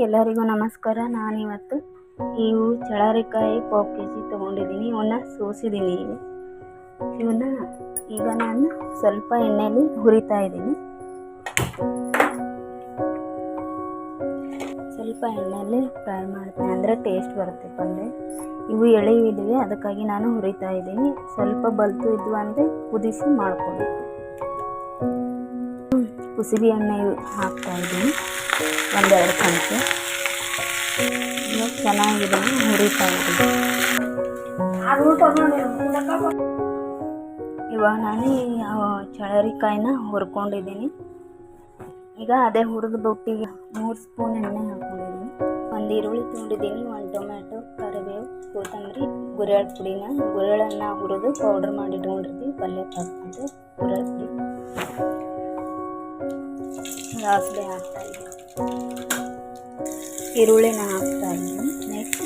ಎಲ್ಲರಿಗೂ ನಮಸ್ಕಾರ. ನಾನಿವತ್ತು ಇವು ಚಳರಿಕಾಯಿ ಪಾವು ಕೆ ಜಿ ತೊಗೊಂಡಿದ್ದೀನಿ. ಇವನ್ನ ಸೋಸಿದ್ದೀನಿ ಈಗ. ಇವನ್ನ ಈಗ ನಾನು ಸ್ವಲ್ಪ ಎಣ್ಣೆಯಲ್ಲಿ ಹುರಿತಾ ಇದ್ದೀನಿ. ಸ್ವಲ್ಪ ಎಣ್ಣೆಯಲ್ಲಿ ಫ್ರೈ ಮಾಡ್ತೀನಿ. ಅಂದರೆ ಟೇಸ್ಟ್ ಬರುತ್ತೆ ಪಲ್ಯ. ಇವು ಎಳೆವಿದ್ದೀವಿ ಅದಕ್ಕಾಗಿ ನಾನು ಹುರಿತಾ ಇದ್ದೀನಿ. ಸ್ವಲ್ಪ ಬಲ್ತು ಇದ್ವು ಅಂದರೆ ಕುದಿಸಿ ಮಾಡ್ಕೊಬೇಕು ಕುಸುಬಿ ಎಣ್ಣೆ ಹಾಕ್ತಾ ಇದ್ದೀನಿ. ಒಂದೆರಡು ಚಮಚ. ಇವಾಗ ಚೆನ್ನಾಗಿದೆ ಹುರಿತಾ ಇದ್ದೀನಿ. ಇವಾಗ ನಾನು ಚಳರಿಕಾಯಿನ ಹುರ್ಕೊಂಡಿದ್ದೀನಿ. ಈಗ ಅದೇ ಹುರಿದ ಬೊಟ್ಟಿಗೆ ಮೂರು ಸ್ಪೂನ್ ಎಣ್ಣೆ ಹಾಕೊಂಡಿದ್ದೀನಿ ಒಂದು ಈರುಳ್ಳಿ ತುಂಡಿದ್ದೀನಿ ಒಂದು ಟೊಮ್ಯಾಟೊ, ಕರಿಬೇವು, ಕೊತ್ತಂಬರಿ ಗುರೆಳ್ ಪುಡಿನ. ಗುರಳನ್ನು ಹುರಿದು ಪೌಡ್ರ್ ಮಾಡಿ ಇಟ್ಕೊಂಡಿರ್ತೀವಿ ಪಲ್ಯಕ್ಕೆ ಹಾಕ್ಕೊಂಡು ಗುರೆಳ್ ಪುಡಿ. ಸಾಸಿವೆ ಹಾಕ್ತಾ ಇದ್ದೀನಿ ಈರುಳ್ಳಿನ ಹಾಕ್ತಾ ಇದ್ದೀನಿ. ನೆಕ್ಸ್ಟ್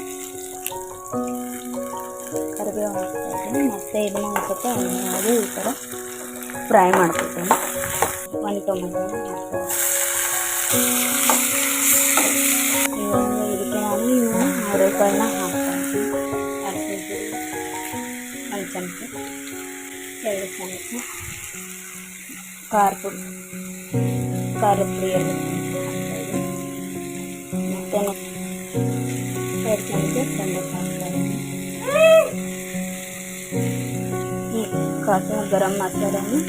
ಕರಿಬೇವು ಹಾಕ್ತಾ ಇದ್ದೀನಿ. ಮತ್ತು ಇದನ್ನ ಒಂದು ಎಣ್ಣೆ ಈ ಥರ ಫ್ರೈ ಮಾಡ್ಕೊತೀನಿ. ಒಂದು ಇವಾಗ ಇದಕ್ಕೆ ನಾನು ಅವರೆಕಾಳನ್ನ ಹಾಕ್ತಾ ಇದ್ದೀನಿ. ಒಂದು ಚಮಚ ಎರಡು ಚಮಚ, ಖಾರ ಪುಡಿ. ಖಾರದ ಪುಡಿ ಎರಡು ಚಮಚ ಹಾಕ್ತಾ ಇದ್ದೀನಿ ಮತ್ತು ಎರಡು ಚಮಚ ಸಂಡಸ್ ಹಾಕ್ತಾ ಇದ್ದೀನಿ ಈ ಕಾಸಿನ ಗರಂ ಮಸಾಲೆಯನ್ನು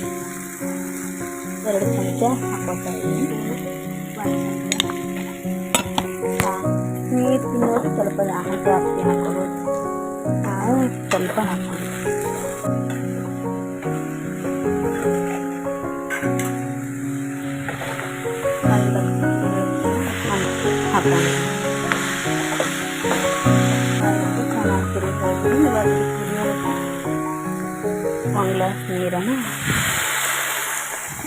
ಎರಡು ಚಮಚ ಹಾಕೋತಾ ಇದ್ದೀನಿ ಒಂದು ಚಮಚ ನೀರು ತಿನ್ನೋದು ಸ್ವಲ್ಪ ಜಾಸ್ತಿ ಹಾಕೋಬೋದು ನಾವು ಸ್ವಲ್ಪ ಹಾಕ್ಕೊಂಡು ಹಾಕೋಣ ಒಂದು ಗ್ಲಾಸ್ ನೀರನ್ನು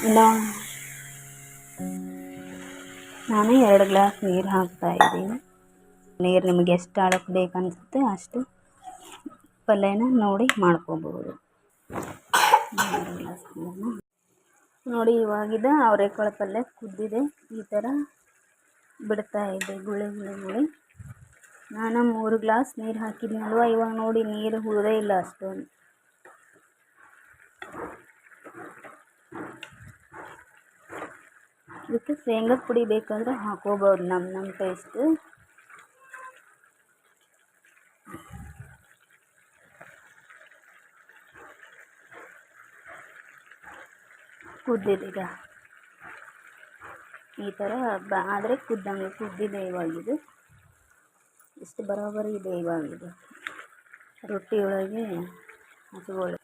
ಇಲ್ಲ ನಾನು ಎರಡು ಗ್ಲಾಸ್ ನೀರು ಹಾಕ್ತಾ ಇದ್ದೀನಿ. ನೀರು ನಿಮಗೆ ಎಷ್ಟು ಆಳಕ್ಕೆ ಬೇಕನ್ಸುತ್ತೆ ಅಷ್ಟು ಪಲ್ಯನ ನೋಡಿ ಮಾಡ್ಕೋಬಹುದು ನೋಡಿ ಇವಾಗಿದ ಅವರೆಕಾಳು ಪಲ್ಯ ಕುದ್ದಿದೆ. ಈ ಥರ ಬಿಡ್ತಾ ಇದೆ ಗುಳಿ ಗುಳಿ ಗುಳಿ ನಾನು ಮೂರು ಗ್ಲಾಸ್ ನೀರು ಹಾಕಿದ್ನಲ್ವ ಇವಾಗ ನೋಡಿ ನೀರು ಹುಳದೇ ಇಲ್ಲ ಅಷ್ಟೊಂದು. ಇದಕ್ಕೆ ಶೇಂಗಾ ಪುಡಿ ಬೇಕಂದ್ರೆ ಹಾಕೋಬೋದು ನಮ್ಮ ನಮ್ಮ ಟೇಸ್ಟು ಕುದ್ದಿದೀಗ ಈ ಥರ ಬ ಆದರೆ ಕುದ್ದಂಗೆ ಕುದ್ದಿದೆ ಇವಾಗಿದು ಇಷ್ಟು ಬರೋಬ್ಬರಿ ಇದೆ ಇವಾಗಿದು ರೊಟ್ಟಿ ಒಳಗೆ ಹಚ್ಕೊಳ್ಳಿ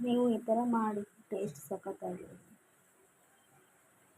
ನೀವು ಈ ಥರ ಮಾಡಿ ಟೇಸ್ಟ್ ಸಖತ್ತಾಗಿರುತ್ತೆ